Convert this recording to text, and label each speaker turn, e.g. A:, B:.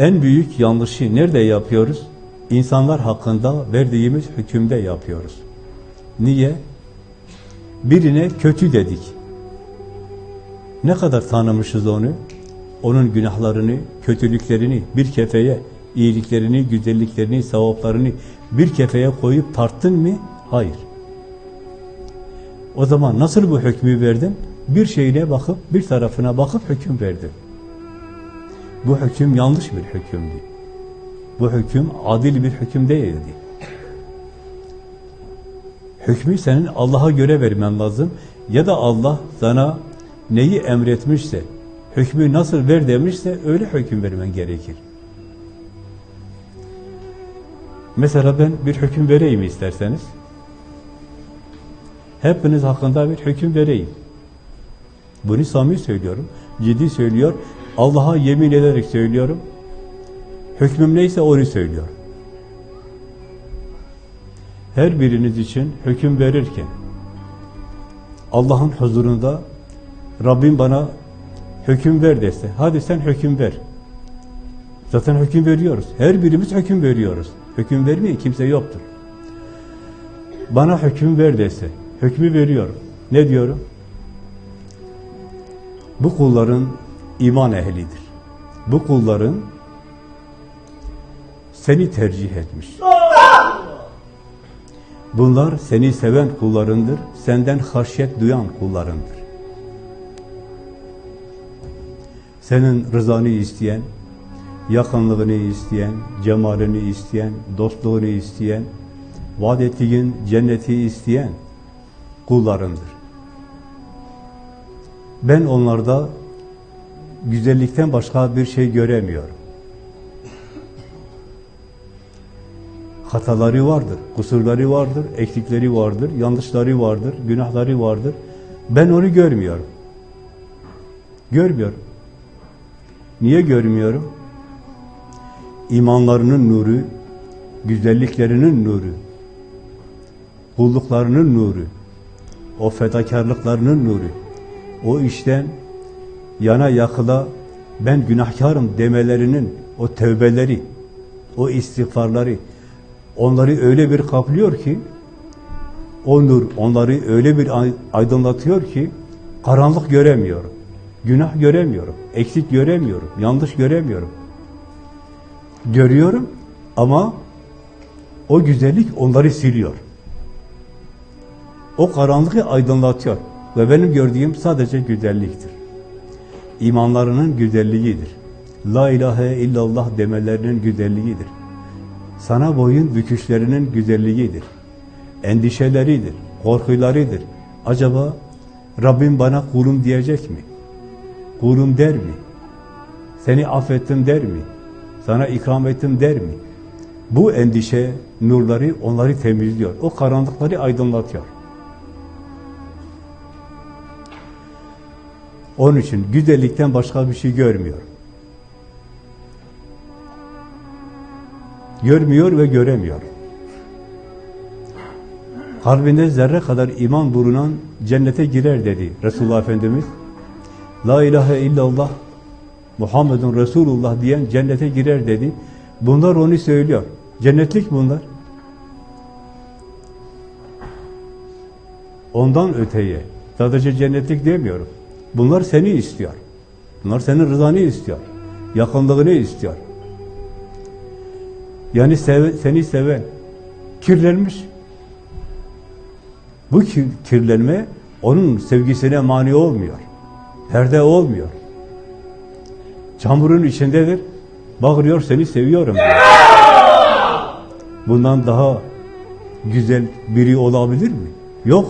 A: En büyük yanlışı nerede yapıyoruz? İnsanlar hakkında verdiğimiz hükümde yapıyoruz. Niye? Birine kötü dedik. Ne kadar tanımışız onu? Onun günahlarını, kötülüklerini bir kefeye, iyiliklerini, güzelliklerini, sevaplarını bir kefeye koyup tarttın mı? Hayır. O zaman nasıl bu hükmü verdin? Bir şeyine bakıp, bir tarafına bakıp hüküm verdin. Bu hüküm yanlış bir hükümdü. Bu hüküm adil bir hüküm değildi. Hükmü senin Allah'a göre vermen lazım. Ya da Allah sana neyi emretmişse, hükmü nasıl ver demişse öyle hüküm vermen gerekir. Mesela ben bir hüküm vereyim isterseniz. Hepiniz hakkında bir hüküm vereyim. Bunu samimi söylüyorum. Ciddi söylüyor. Allah'a yemin ederek söylüyorum. Hükmüm neyse onu söylüyorum. Her biriniz için hüküm verirken Allah'ın huzurunda Rabbim bana hüküm ver dese, hadi sen hüküm ver. Zaten hüküm veriyoruz. Her birimiz hüküm veriyoruz. Hüküm vermeyen kimse yoktur. Bana hüküm ver dese, hükmü veriyorum. Ne diyorum? Bu kulların iman ehlidir. Bu kulların seni tercih etmiş. Bunlar seni seven kullarındır, senden haşyet duyan kullarındır. Senin rızanı isteyen, yakınlığını isteyen, cemalini isteyen, dostluğunu isteyen, vaat ettiğin cenneti isteyen kullarındır. Ben onlarda güzellikten başka bir şey göremiyorum. Hataları vardır, kusurları vardır, eksikleri vardır, yanlışları vardır, günahları vardır. Ben onu görmüyorum. Görmüyorum. Niye görmüyorum? İmanlarının nuru, güzelliklerinin nuru, kulluklarının nuru, o fedakarlıklarının nuru, o işten yana yakıla ben günahkarım demelerinin o tevbeleri, o istiğfarları, onları öyle bir kaplıyor ki, o nur onları öyle bir aydınlatıyor ki, karanlık göremiyorum, günah göremiyorum, eksik göremiyorum, yanlış göremiyorum. Görüyorum ama o güzellik onları siliyor. O karanlığı aydınlatıyor. Ve benim gördüğüm sadece güzelliktir. İmanlarının güzelliğidir. La ilahe illallah demelerinin güzelliğidir. Sana boyun büküşlerinin güzelliğidir. Endişeleridir, korkularıdır. Acaba Rabbim bana kulum diyecek mi? Kulum der mi? Seni affettim der mi? Sana ikram ettim der mi? Bu endişe nurları onları temizliyor. O karanlıkları aydınlatıyor. Onun için güzellikten başka bir şey görmüyor. Görmüyor ve göremiyor. Kalbinde zerre kadar iman bulunan cennete girer dedi Resulullah Efendimiz. La ilahe illallah Muhammedun Resulullah diyen cennete girer dedi. Bunlar onu söylüyor. Cennetlik bunlar. Ondan öteye sadece cennetlik demiyorum. Bunlar seni istiyor. Bunlar senin rızanı istiyor. Yakınlığını istiyor. Yani sev seni seven, kirlenmiş. Bu kirlenme onun sevgisine mani olmuyor. Perde olmuyor. Çamurun içindedir. Bağırıyor seni seviyorum. Bundan daha güzel biri olabilir mi? Yok.